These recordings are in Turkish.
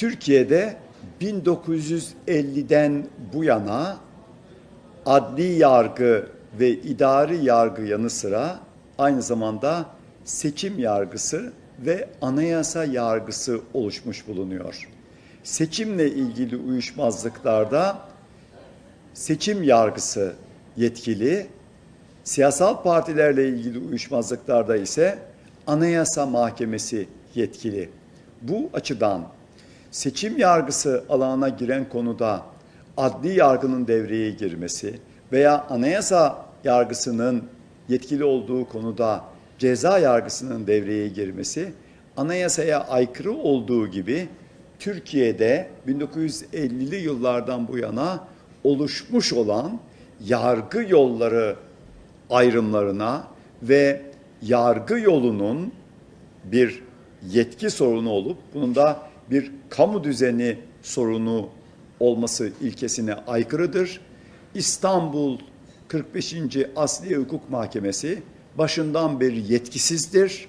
Türkiye'de 1950'den bu yana adli yargı ve idari yargı yanı sıra aynı zamanda seçim yargısı ve anayasa yargısı oluşmuş bulunuyor. Seçimle ilgili uyuşmazlıklarda seçim yargısı yetkili, siyasal partilerle ilgili uyuşmazlıklarda ise Anayasa Mahkemesi yetkili. Bu açıdan seçim yargısı alanına giren konuda adli yargının devreye girmesi veya anayasa yargısının yetkili olduğu konuda ceza yargısının devreye girmesi anayasaya aykırı olduğu gibi Türkiye'de 1950'li yıllardan bu yana oluşmuş olan yargı yolları ayrımlarına ve yargı yolunun bir yetki sorunu olup bunun da bir kamu düzeni sorunu olması ilkesine aykırıdır. İstanbul 45. Asliye Hukuk Mahkemesi başından beri yetkisizdir.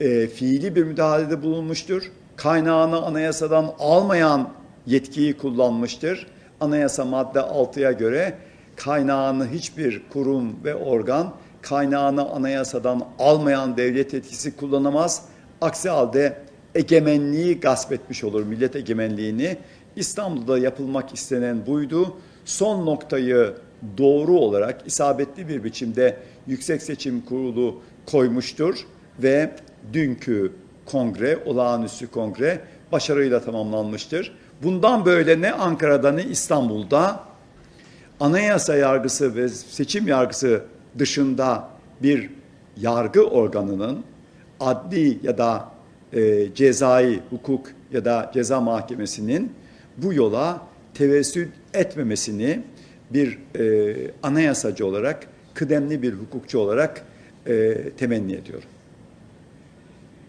E, fiili bir müdahalede bulunmuştur. Kaynağını anayasadan almayan yetkiyi kullanmıştır. Anayasa madde 6'ya göre kaynağını hiçbir kurum ve organ kaynağını anayasadan almayan devlet yetkisi kullanamaz. Aksi halde egemenliği gasp etmiş olur, millet egemenliğini. İstanbul'da yapılmak istenen buydu. Son noktayı doğru olarak isabetli bir biçimde Yüksek Seçim Kurulu koymuştur ve dünkü kongre, olağanüstü kongre başarıyla tamamlanmıştır. Bundan böyle ne Ankara'da ne İstanbul'da anayasa yargısı ve seçim yargısı dışında bir yargı organının adli ya da e, cezai hukuk ya da ceza mahkemesinin bu yola tevessül etmemesini bir e, anayasacı olarak, kıdemli bir hukukçu olarak e, temenni ediyorum.